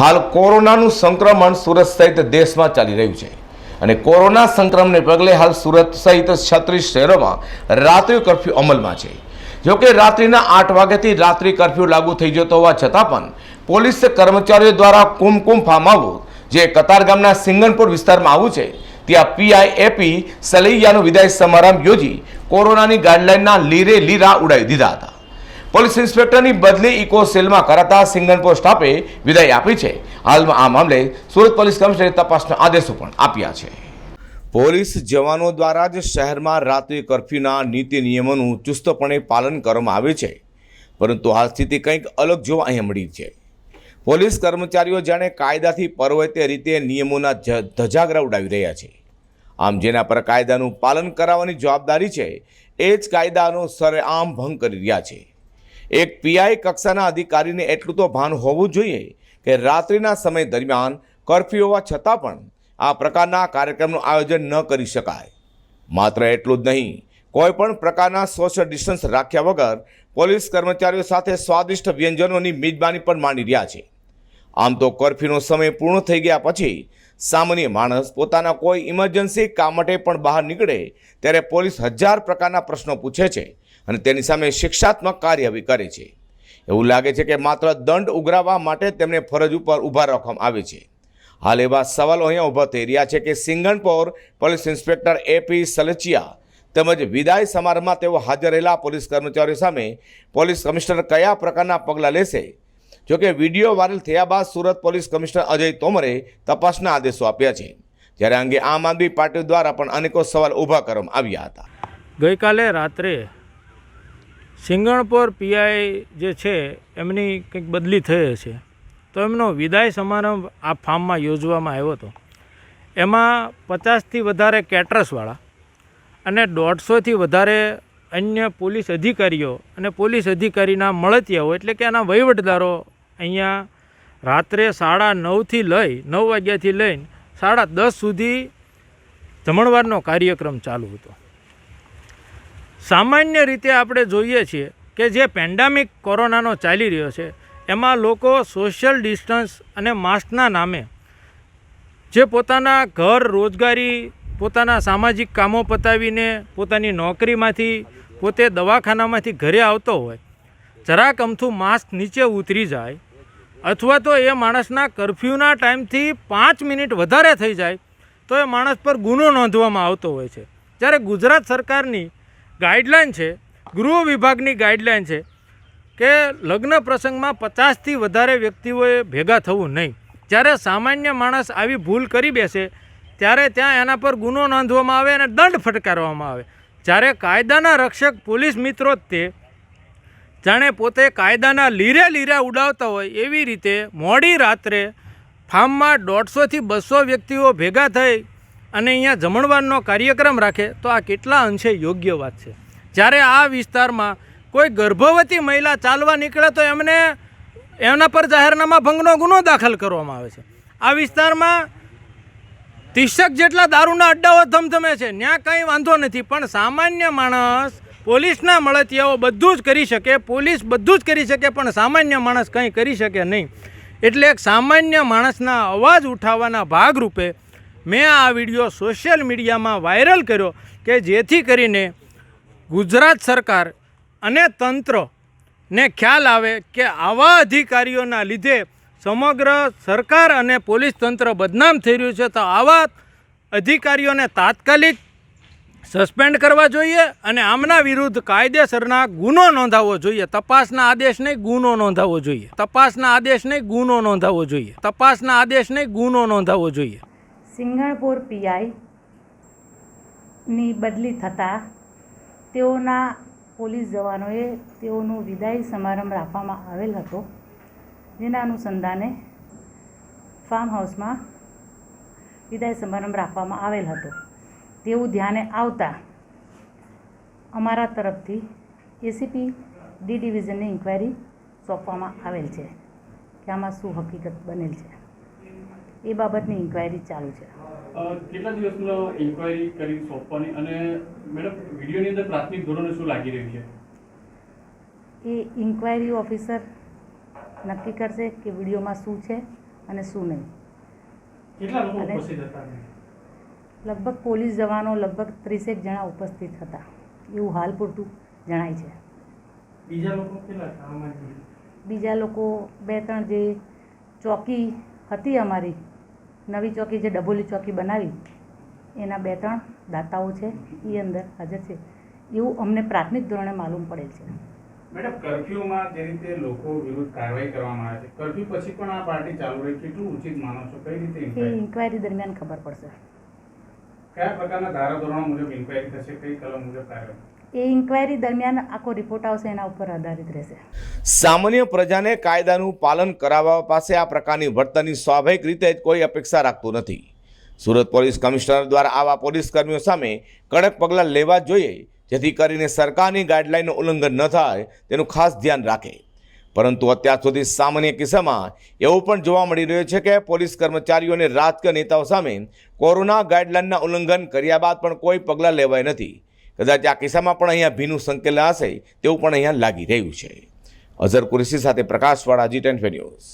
હાલ કોરોનાનું સંક્રમણ સુરત સહિત દેશમાં ચાલી રહ્યું છે. અને કોરોના સંક્રમણને પગલે હાલ સુરત સહિત છત્રીસ શહેરોમાં રાત્રિ કર્ફ્યુ અમલમાં છે. જોકે રાત્રિના આઠ વાગ્યાથી રાત્રિ કર્ફ્યુ લાગુ થઈ જતો હોવા છતાં પણ પોલીસ કર્મચારીઓ દ્વારા કુમકુમ હાઉસ જે કતારગામના સિંગનપુર વિસ્તારમાં આવું છે, ત્યાં પીઆઈએપી સલૈયાનો વિદાય સમારંભ યોજી કોરોનાની ગાઈડલાઈનના લીરે લીરા ઉડાવી દીધા હતા. પોલીસ ઇન્સ્પેક્ટરની બદલી ઇકો સેલમાં કરાતા સિંગનપુર સ્ટાફે વિદાય આપી છે. હાલમાં આ મામલે સુરત પોલીસ કમિશનરે તપાસના આદેશો પણ આપ્યા છે. પોલીસ જવાનો દ્વારા જ શહેરમાં રાત્રિ કર્ફ્યુના નીતિ નિયમોનું ચુસ્તપણે પાલન કરવામાં આવે છે. પરંતુ હાલ સ્થિતિ કંઈક અલગ જોવા અહીં મળી છે. પોલીસ કર્મચારીઓ જાણે કાયદાથી પરવે રીતે નિયમોના ધજાગરા ઉડાવી રહ્યા છે. આમ જેના પર કાયદાનું પાલન કરાવવાની જવાબદારી છે, એ જ કાયદાનો સરેઆમ ભંગ કરી રહ્યા છે. એક પીઆઈ કક્ષાના અધિકારીને એટલું તો ભાન હોવું જોઈએ કે રાત્રિના સમય દરમિયાન કર્ફ્યુ હોવા છતાં પણ આ પ્રકારના કાર્યક્રમનું આયોજન ન કરી શકાય. માત્ર એટલું જ નહીં, કોઈ પણ પ્રકારના સોશિયલ ડિસ્ટન્સ રાખ્યા વગર પોલીસ કર્મચારીઓ સાથે સ્વાદિષ્ટ વ્યંજનોની મિજબાની પણ માંડી રહ્યા છે. આમ તો કર્ફ્યુનો સમય પૂર્ણ થઈ ગયા પછી સામાન્ય માણસ પોતાના કોઈ ઇમરજન્સી કામ માટે પણ બહાર નીકળે ત્યારે પોલીસ હજાર પ્રકારના પ્રશ્નો પૂછે છે અને તેની સામે શિક્ષાત્મક કાર્યવાહી કરે છે. એવું લાગે છે કે માત્ર દંડ ઉઘરાવવા માટે તેમને ફરજ ઉપર ઊભા રાખવામાં આવે છે. હાલ એવા સવાલો અહીંયા ઊભા થઈ રહ્યા છે કે Singanpor police inspector AP Salchiya તેમજ વિદાય સમારંભમાં તેઓ હાજર રહેલા પોલીસ કર્મચારીઓ સામે પોલીસ કમિશનર કયા પ્રકારના પગલાં લેશે? જોકે વીડિયો વાયરલ થયા બાદ સુરત પોલીસ કમિશનર અજય તોમરે તપાસના આદેશો આપ્યા છે. જ્યારે અંગે આમ આદમી પાર્ટી દ્વારા પણ અનેકો સવાલ ઊભા કરવામાં આવ્યા હતા. ગઈકાલે રાત્રે સિંગણપોર પીઆઈ જે છે, એમની કંઈક બદલી થઈ છે તો એમનો વિદાય સમારંભ આ ફાર્મમાં યોજવામાં આવ્યો હતો. એમાં પચાસથી વધારે કેટરસવાળા અને દોઢસોથી વધારે અન્ય પોલીસ અધિકારીઓ અને પોલીસ અધિકારીના મળતિયાઓ એટલે કે એના વહીવટદારો અહીંયા રાત્રે સાડા નવથી લઈ, નવ વાગ્યાથી લઈને સાડા દસ સુધી જમણવારનો કાર્યક્રમ ચાલુ હતો. સામાન્ય રીતે આપણે જોઈએ છીએ કે જે પેન્ડામિક કોરોનાનો ચાલી રહ્યો છે, એમાં લોકો સોશિયલ ડિસ્ટન્સ અને માસ્કના નામે જે પોતાના ઘર રોજગારી, પોતાના સામાજિક કામો પતાવીને પોતાની નોકરીમાંથી, પોતે દવાખાનામાંથી ઘરે આવતો હોય, જરાક અમથું માસ્ક નીચે ઉતરી જાય અથવા તો એ માણસના કર્ફ્યુના ટાઈમથી પાંચ મિનિટ વધારે થઈ જાય, તો એ માણસ પર ગુનો નોંધવામાં આવતો હોય છે. જ્યારે ગુજરાત સરકારની ગાઈડલાઈન છે, ગૃહ વિભાગની ગાઈડલાઇન છે કે લગ્ન પ્રસંગમાં પચાસથી વધારે વ્યક્તિઓએ ભેગા થવું નહીં. જ્યારે સામાન્ય માણસ આવી ભૂલ કરી બેસે, ત્યારે ત્યાં એના પર ગુનો નોંધવામાં આવે અને દંડ ફટકારવામાં આવે. જ્યારે કાયદાના રક્ષક પોલીસ મિત્રો તે જાણે પોતે કાયદાના લીરે લીરે ઉડાવતા હોય એવી રીતે મોડી રાત્રે ફાર્મમાં દોઢસોથી બસો વ્યક્તિઓ ભેગા થઈ અને અહીંયા જમણવારનો કાર્યક્રમ રાખે તો આ કેટલા અંશે યોગ્ય વાત છે. જ્યારે આ વિસ્તારમાં કોઈ ગર્ભવતી મહિલા ચાલવા નીકળે તો એમને એમના પર જાહેરનામા ભંગનો ગુનો દાખલ કરવામાં આવે છે. આ વિસ્તારમાં ત્રીસક જેટલા દારૂના અડ્ડાઓ ધમધમે છે ત્યાં કંઈ વાંધો નથી, પણ સામાન્ય માણસ પોલીસના મળતિયાઓ બધું જ કરી શકે, પોલીસ બધું જ કરી શકે, પણ સામાન્ય માણસ કંઈ કરી શકે નહીં. એટલે એક સામાન્ય માણસના અવાજ ઉઠાવવાના ભાગરૂપે મેં આ વીડિયો સોશિયલ મીડિયામાં વાયરલ કર્યો કે જેથી કરીને ગુજરાત સરકાર અને તંત્રને ખ્યાલ આવે કે આવા અધિકારીઓના લીધે સમગ્ર સરકાર અને પોલીસ તંત્ર બદનામ થઈ રહ્યું છે, તો આવા અધિકારીઓને તાત્કાલિક સસ્પેન્ડ કરવા જોઈએ અને આમના વિરુદ્ધ કાયદેસરના ગુનો નોંધાવવો જોઈએ. તપાસના આદેશ નહીં ગુનો નોંધાવવો જોઈએ. તપાસના આદેશ નહીં ગુનો નોંધાવવો જોઈએ. તપાસના આદેશ નહીં ગુનો નોંધાવવો જોઈએ. સિંગણપુર પીઆઈની બદલી થતાં તેઓના પોલીસ જવાનોએ તેઓનું વિદાય સમારંભ રાખવામાં આવેલ હતો. જેના અનુસંધાને ફાર્મ હાઉસમાં વિદાય સમારંભ રાખવામાં આવેલ હતો. તેવું ધ્યાને આવતા અમારા તરફથી એસીપી ડી ડિવિઝનની ઇન્ક્વાયરી સોંપવામાં આવેલ છે કે આમાં શું હકીકત બનેલ છે. એ બાબતની ઇન્ક્વાયરી ચાલુ છે. કેટલા દિવસનો ઇન્કવાયરી કરી સોંપવાની અને મેડમ વિડીયોની અંદર પ્રાથમિક ધોરણે શું લાગી રહ્યું છે? એ ઇન્ક્વાયરી ઓફિસર નક્કી કરશે કે વિડીયોમાં શું છે અને શું નહીં. કેટલા લોકો ઉપસ્થિત હતા? લગભગ પોલીસ જવાનો લગભગ ત્રીસેક જણા ઉપસ્થિત હતા. એવું હાલ પૂરતું જણાય છે. બીજા લોકો કેટલા? બીજા લોકો બે ત્રણ જે ચોકી હતી અમારી. નવી ચોકી જે ડબોલી ચોકી બનાવી એના બે ત્રણ દાતાઓ છે એ અંદર હાજર છે. એવું અમને પ્રાથમિક ધોરણે માલુમ પડેલ છે. મેડમ કર્ફ્યુમાં જે રીતે લોકો વિરુદ્ધ કાર્યવાહી કરવામાં આવે છે કર્ફ્યુ પછી પણ આ પાર્ટી ચાલુ રહી કેટલું ઉચિત માનો છો? કઈ રીતે એ ઇન્ક્વાયરી ઇન્ક્વાયરી દરમિયાન ખબર પડશે. કયા પ્રકારના ધારાધોરણો મુજબ ઇન્ક્વાયરી થશે? કઈ કલમ મુજબ કાર્યવાહી? એ ઇન્ક્વાયરી દરમિયાન આખો રિપોર્ટ આવશે, એના ઉપર આધારિત રહેશે. સામાન્ય પ્રજાને કાયદાનું પાલન કરાવવા પાસે આ પ્રકારની વર્તનની સ્વાભાવિક રીતે જ કોઈ અપેક્ષા રાખતું નથી. સુરત પોલીસ કમિશનર દ્વારા આવા પોલીસ કર્મીઓ સામે કડક પગલાં લેવા જોઈએ, જેથી કરીને સરકારની ગાઈડલાઈનનું ઉલ્લંઘન ન થાય, તેનું ખાસ ધ્યાન રાખે. પરંતુ અત્યાર સુધી સામાન્ય કિસ્સામાં એવું પણ જોવા મળી રહ્યું છે કે પોલીસ કર્મચારીઓ અને રાજકીય નેતાઓ સામે કોરોના ગાઈડલાઈનના ઉલ્લંઘન કર્યા બાદ પણ કોઈ પગલાં લેવાય નથી. કદાચ આ કિસ્સામાં પણ અહીંયા ભીનું સંકેલા હશે તેવું પણ અહીંયા લાગી રહ્યું છે. અઝર કુરેશી સાથે પ્રકાશવાળા જી ટેન ન્યૂઝ.